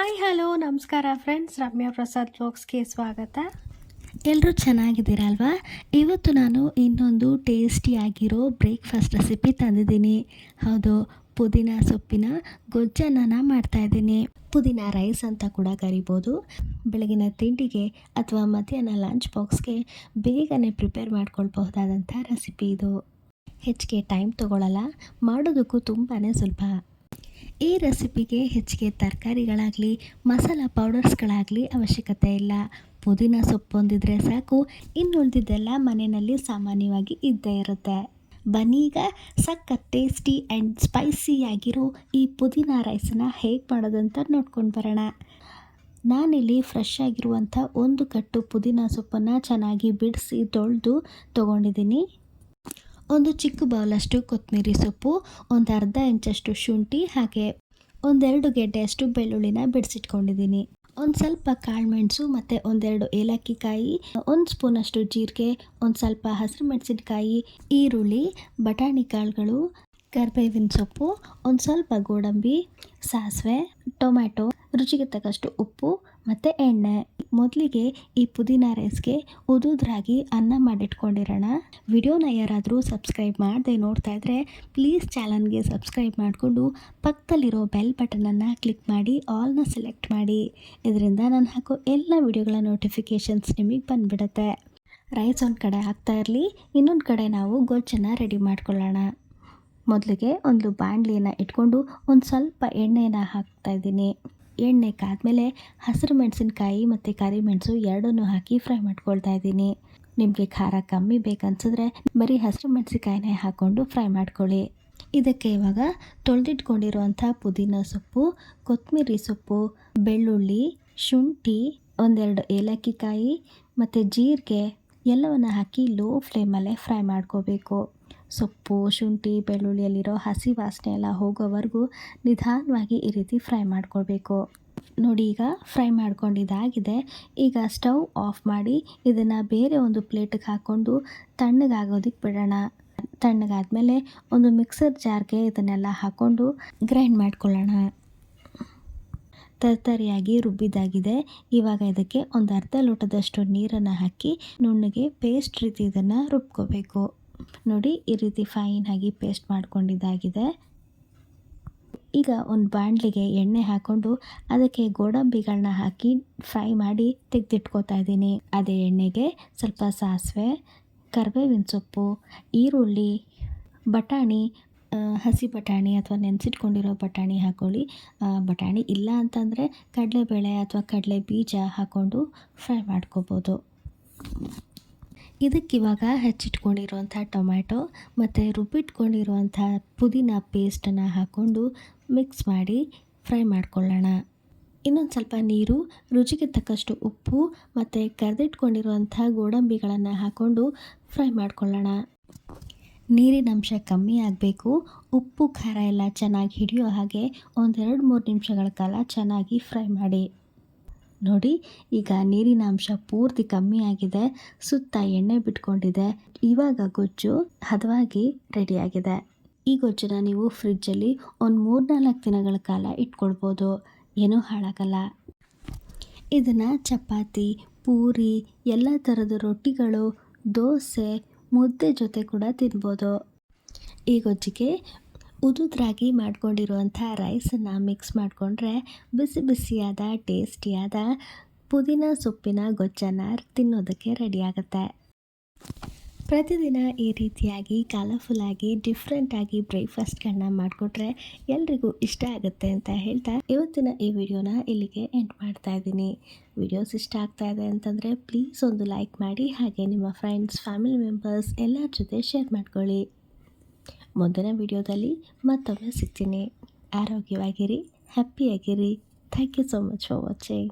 Hi hello ನಮಸ್ಕಾರ friends Ramya Prasad ಬ್ಲಾಗ್ಸ್ಗೆ ಸ್ವಾಗತ. ಎಲ್ಲರೂ ಚೆನ್ನಾಗಿದ್ದೀರಲ್ವಾ? ಇವತ್ತು ನಾನು ಇನ್ನೊಂದು ಟೇಸ್ಟಿಯಾಗಿರೋ ಬ್ರೇಕ್ಫಾಸ್ಟ್ ರೆಸಿಪಿ ತಂದಿದ್ದೀನಿ. ಹೌದು, ಪುದೀನ ಸೊಪ್ಪಿನ ಗೊಜ್ಜನ್ನು ಮಾಡ್ತಾಯಿದ್ದೀನಿ ಪುದೀನ ರೈಸ್ ಅಂತ ಕೂಡ ಕರಿಬೋದು. ಬೆಳಗಿನ ತಿಂಡಿಗೆ ಅಥವಾ ಮಧ್ಯಾಹ್ನ ಲಂಚ್ ಬಾಕ್ಸ್ಗೆ ಬೇಗನೆ ಪ್ರಿಪೇರ್ ಮಾಡ್ಕೊಳ್ಬಹುದಾದಂಥ ರೆಸಿಪಿ ಇದು. ಹೆಚ್ಚಿಗೆ ಟೈಮ್ ತೊಗೊಳ್ಳಲ್ಲ ಮಾಡೋದಕ್ಕೂ ತುಂಬಾ ಸ್ವಲ್ಪ ಈ ರೆಸಿಪಿಗೆ ಹೆಚ್ಚಿಗೆ ತರಕಾರಿಗಳಾಗಲಿ, ಮಸಾಲ ಪೌಡರ್ಸ್ಗಳಾಗಲಿ ಅವಶ್ಯಕತೆ ಇಲ್ಲ. ಪುದೀನ ಸೊಪ್ಪು ಹೊಂದಿದ್ರೆ ಸಾಕು, ಇನ್ನುಳಿದಿದ್ದೆಲ್ಲ ಮನೆಯಲ್ಲಿ ಸಾಮಾನ್ಯವಾಗಿ ಇದ್ದೇ ಇರುತ್ತೆ. ಬನ್ನೀಗ ಸಖತ್ ಟೇಸ್ಟಿ ಆ್ಯಂಡ್ ಸ್ಪೈಸಿಯಾಗಿರೋ ಈ ಪುದೀನ ರೈಸನ್ನು ಹೇಗೆ ಮಾಡೋದಂತ ನೋಡ್ಕೊಂಡು ಬರೋಣ. ನಾನಿಲ್ಲಿ ಫ್ರೆಶ್ ಆಗಿರುವಂಥ ಒಂದು ಕಟ್ಟು ಪುದೀನ ಸೊಪ್ಪನ್ನು ಚೆನ್ನಾಗಿ ಬಿಡಿಸಿ ತೊಳೆದು ತೊಗೊಂಡಿದ್ದೀನಿ. ಒಂದು ಚಿಕ್ಕ ಬೌಲಷ್ಟು ಕೊತ್ತಂಬರಿ ಸೊಪ್ಪು, ಒಂದು ಅರ್ಧ ಇಂಚಷ್ಟು ಶುಂಠಿ, ಹಾಗೆ ಒಂದೆರಡು ಗೆಡ್ಡೆಯಷ್ಟು ಬೆಳ್ಳುಳ್ಳಿನ ಬಿಡಿಸಿಟ್ಕೊಂಡಿದ್ದೀನಿ. ಒಂದು ಸ್ವಲ್ಪ ಕಾಳುಮೆಣಸು ಮತ್ತು ಒಂದೆರಡು ಏಲಕ್ಕಿ ಕಾಯಿ ಒಂದು ಸ್ಪೂನಷ್ಟು ಜೀರಿಗೆ, ಒಂದು ಸ್ವಲ್ಪ ಹಸಿರು ಮೆಣಸಿನಕಾಯಿ, ಈರುಳ್ಳಿ, ಬಟಾಣಿ ಕಾಳುಗಳು, ಕರ್ಬೇವಿನ ಸೊಪ್ಪು, ಒಂದು ಸ್ವಲ್ಪ ಗೋಡಂಬಿ, ಸಾಸಿವೆ, ಟೊಮ್ಯಾಟೊ ರುಚಿಗೆ ತಕ್ಕಷ್ಟು ಉಪ್ಪು ಮತ್ತು ಎಣ್ಣೆ. ಮೊದಲಿಗೆ ಈ ಪುದೀನ ರೈಸ್ಗೆ ಉದುದ್ರಾಗಿ ಅನ್ನ ಮಾಡಿಟ್ಕೊಂಡಿರೋಣ. ವಿಡಿಯೋನ ಯಾರಾದರೂ ಸಬ್ಸ್ಕ್ರೈಬ್ ಮಾಡದೆ ನೋಡ್ತಾ ಇದ್ದರೆ ಪ್ಲೀಸ್ ಚಾನಲ್ಗೆ ಸಬ್ಸ್ಕ್ರೈಬ್ ಮಾಡಿಕೊಂಡು ಪಕ್ಕದಲ್ಲಿರೋ ಬೆಲ್ ಬಟನನ್ನು ಕ್ಲಿಕ್ ಮಾಡಿ ಆಲ್ನ ಸೆಲೆಕ್ಟ್ ಮಾಡಿ. ಇದರಿಂದ ನಾನು ಹಾಕೋ ಎಲ್ಲ ವಿಡಿಯೋಗಳ ನೋಟಿಫಿಕೇಷನ್ಸ್ ನಿಮಗೆ ಬಂದುಬಿಡುತ್ತೆ. ರೈಸ್ ಒಂದು ಕಡೆ ಹಾಕ್ತಾ ಇರಲಿ, ಇನ್ನೊಂದು ಕಡೆ ನಾವು ಗೊಜ್ಜನ್ನು ರೆಡಿ ಮಾಡ್ಕೊಳ್ಳೋಣ. ಮೊದಲಿಗೆ ಒಂದು ಬಾಣಲಿಯನ್ನು ಇಟ್ಕೊಂಡು ಒಂದು ಸ್ವಲ್ಪ ಎಣ್ಣೆಯನ್ನು ಹಾಕ್ತಾ ಇದ್ದೀನಿ. ಎಣ್ಣೆ ಕಾದ್ಮೇಲೆ ಹಸಿರು ಮೆಣಸಿನ್ಕಾಯಿ ಮತ್ತು ಕರಿಮೆಣಸು ಎರಡನ್ನೂ ಹಾಕಿ ಫ್ರೈ ಮಾಡ್ಕೊಳ್ತಾ ಇದ್ದೀನಿ. ನಿಮಗೆ ಖಾರ ಕಮ್ಮಿ ಬೇಕನ್ಸಿದ್ರೆ ಬರೀ ಹಸಿರು ಮೆಣಸಿನ್ಕಾಯಿನೇ ಹಾಕ್ಕೊಂಡು ಫ್ರೈ ಮಾಡ್ಕೊಳ್ಳಿ. ಇದಕ್ಕೆ ಇವಾಗ ತೊಳೆದಿಟ್ಕೊಂಡಿರುವಂಥ ಪುದೀನ ಸೊಪ್ಪು ಕೊತ್ತಂಬರಿ ಸೊಪ್ಪು, ಬೆಳ್ಳುಳ್ಳಿ, ಶುಂಠಿ, ಒಂದೆರಡು ಏಲಕ್ಕಿ ಕಾಯಿ ಮತ್ತು ಜೀರಿಗೆ ಎಲ್ಲವನ್ನು ಹಾಕಿ ಲೋ ಫ್ಲೇಮಲ್ಲೇ ಫ್ರೈ ಮಾಡ್ಕೋಬೇಕು. ಸೊಪ್ಪು, ಶುಂಠಿ, ಬೆಳ್ಳುಳ್ಳಿಯಲ್ಲಿರೋ ಹಸಿ ವಾಸನೆ ಎಲ್ಲ ಹೋಗೋವರೆಗೂ ನಿಧಾನವಾಗಿ ಈ ರೀತಿ ಫ್ರೈ ಮಾಡ್ಕೊಳ್ಬೇಕು. ನೋಡಿ ಈಗ ಫ್ರೈ ಮಾಡ್ಕೊಂಡಿದ್ದಾಗಿದೆ. ಈಗ ಸ್ಟವ್ ಆಫ್ ಮಾಡಿ ಇದನ್ನು ಬೇರೆ ಒಂದು ಪ್ಲೇಟಿಗೆ ಹಾಕ್ಕೊಂಡು ತಣ್ಣಗಾಗೋದಕ್ಕೆ ಬಿಡೋಣ. ತಣ್ಣಗಾದಮೇಲೆ ಒಂದು ಮಿಕ್ಸರ್ ಜಾರ್ಗೆ ಇದನ್ನೆಲ್ಲ ಹಾಕ್ಕೊಂಡು ಗ್ರೈಂಡ್ ಮಾಡ್ಕೊಳ್ಳೋಣ. ತರತರಿಯಾಗಿ ರುಬ್ಬಿದ್ದಾಗಿದೆ. ಇವಾಗ ಇದಕ್ಕೆ ಒಂದು ಅರ್ಧ ಲೋಟದಷ್ಟು ನೀರನ್ನು ಹಾಕಿ ನುಣ್ಣಗೆ ಪೇಸ್ಟ್ ರೀತಿ ಇದನ್ನು ರುಬ್ಕೋಬೇಕು. ನೋಡಿ ಈ ರೀತಿ ಫೈನ್ ಆಗಿ ಪೇಸ್ಟ್ ಮಾಡ್ಕೊಂಡಿದ್ದಾಗಿದೆ. ಈಗ ಒಂದು ಬಾಣಲಿಗೆ ಎಣ್ಣೆ ಹಾಕ್ಕೊಂಡು ಅದಕ್ಕೆ ಗೋಡಂಬಿಗಳನ್ನ ಹಾಕಿ ಫ್ರೈ ಮಾಡಿ ತೆಗೆದಿಟ್ಕೋತಾ ಇದ್ದೀನಿ. ಅದೇ ಎಣ್ಣೆಗೆ ಸ್ವಲ್ಪ ಸಾಸಿವೆ, ಕರಿಬೇವಿನ ಸೊಪ್ಪು, ಈರುಳ್ಳಿ, ಬಟಾಣಿ ಹಸಿ ಬಟಾಣಿ ಅಥವಾ ನೆನೆಸಿಟ್ಕೊಂಡಿರೋ ಬಟಾಣಿ ಹಾಕ್ಕೊಳ್ಳಿ ಬಟಾಣಿ ಇಲ್ಲ ಅಂತಂದರೆ ಕಡಲೆಬೇಳೆ ಅಥವಾ ಕಡಲೆ ಬೀಜ ಹಾಕ್ಕೊಂಡು ಫ್ರೈ ಮಾಡ್ಕೋಬೋದು. ಇದಕ್ಕಿವಾಗ ಹೆಚ್ಚಿಟ್ಕೊಂಡಿರುವಂಥ ಟೊಮ್ಯಾಟೊ ಮತ್ತು ರುಬ್ಬಿಟ್ಕೊಂಡಿರುವಂಥ ಪುದೀನ ಪೇಸ್ಟನ್ನು ಹಾಕ್ಕೊಂಡು ಮಿಕ್ಸ್ ಮಾಡಿ ಫ್ರೈ ಮಾಡ್ಕೊಳ್ಳೋಣ. ಇನ್ನೊಂದು ಸ್ವಲ್ಪ ನೀರು, ರುಚಿಗೆ ತಕ್ಕಷ್ಟು ಉಪ್ಪು ಮತ್ತು ಕರೆದಿಟ್ಕೊಂಡಿರುವಂಥ ಗೋಡಂಬಿಗಳನ್ನು ಹಾಕ್ಕೊಂಡು ಫ್ರೈ ಮಾಡ್ಕೊಳ್ಳೋಣ. ನೀರಿನ ಅಂಶ ಕಮ್ಮಿ ಆಗಬೇಕು. ಉಪ್ಪು, ಖಾರ ಎಲ್ಲ ಚೆನ್ನಾಗಿ ಹಿಡಿಯೋ ಹಾಗೆ ಒಂದೆರಡು ಮೂರು ನಿಮಿಷಗಳ ಕಾಲ ಚೆನ್ನಾಗಿ ಫ್ರೈ ಮಾಡಿ. ನೋಡಿ, ಈಗ ನೀರಿನ ಅಂಶ ಪೂರ್ತಿ ಕಮ್ಮಿ ಆಗಿದೆ, ಸುತ್ತ ಎಣ್ಣೆ ಬಿಟ್ಕೊಂಡಿದೆ. ಇವಾಗ ಗೊಜ್ಜು ಹದವಾಗಿ ರೆಡಿಯಾಗಿದೆ ಈ ಗೊಜ್ಜನ್ನ ನೀವು ಫ್ರಿಜ್ಜಲ್ಲಿ ಒಂದು ಮೂರ್ನಾಲ್ಕು ದಿನಗಳ ಕಾಲ ಇಟ್ಕೊಳ್ಬೋದು. ಏನೂ ಹಾಳಾಗಲ್ಲ. ಇದನ್ನು ಚಪಾತಿ, ಪೂರಿ, ಎಲ್ಲ ಥರದ ರೊಟ್ಟಿಗಳು, ದೋಸೆ, ಮುದ್ದೆ ಜೊತೆ ಕೂಡ ತಿನ್ಬೋದು. ಈ ಗೊಜ್ಜಿಗೆ ಉದುದ್ರಾಗಿ ಮಾಡ್ಕೊಂಡಿರುವಂಥ ರೈಸನ್ನು ಮಿಕ್ಸ್ ಮಾಡಿಕೊಂಡ್ರೆ ಬಿಸಿ ಬಿಸಿಯಾದ, ಟೇಸ್ಟಿಯಾದ ಪುದೀನ ಸೊಪ್ಪಿನ ಗೊಜ್ಜನ್ನು ತಿನ್ನೋದಕ್ಕೆ ರೆಡಿ ಆಗುತ್ತೆ. ಪ್ರತಿದಿನ ಈ ರೀತಿಯಾಗಿ ಕಲರ್ಫುಲ್ಲಾಗಿ ಡಿಫ್ರೆಂಟಾಗಿ ಬ್ರೇಕ್ಫಾಸ್ಟ್ಗಳನ್ನ ಮಾಡಿಕೊಟ್ರೆ ಎಲ್ರಿಗೂ ಇಷ್ಟ ಆಗುತ್ತೆ ಅಂತ ಹೇಳ್ತಾ ಇವತ್ತಿನ ಈ ವಿಡಿಯೋನ ಇಲ್ಲಿಗೆ ಎಂಡ್ ಮಾಡ್ತಾ ಇದ್ದೀನಿ. ವಿಡಿಯೋಸ್ ಇಷ್ಟ ಆಗ್ತಾ ಇದೆ ಅಂತಂದರೆ ಪ್ಲೀಸ್ ಒಂದು ಲೈಕ್ ಮಾಡಿ ಹಾಗೆ ನಿಮ್ಮ ಫ್ರೆಂಡ್ಸ್ ಫ್ಯಾಮಿಲಿ ಮೆಂಬರ್ಸ್ ಎಲ್ಲರ ಜೊತೆ ಶೇರ್ ಮಾಡ್ಕೊಳ್ಳಿ. ಮುಂದಿನ ವಿಡಿಯೋದಲ್ಲಿ ಮತ್ತೊಮ್ಮೆ ಸಿಗ್ತೀನಿ ಆರೋಗ್ಯವಾಗಿರಿ ಹ್ಯಾಪಿಯಾಗಿರಿ thank you so much for watching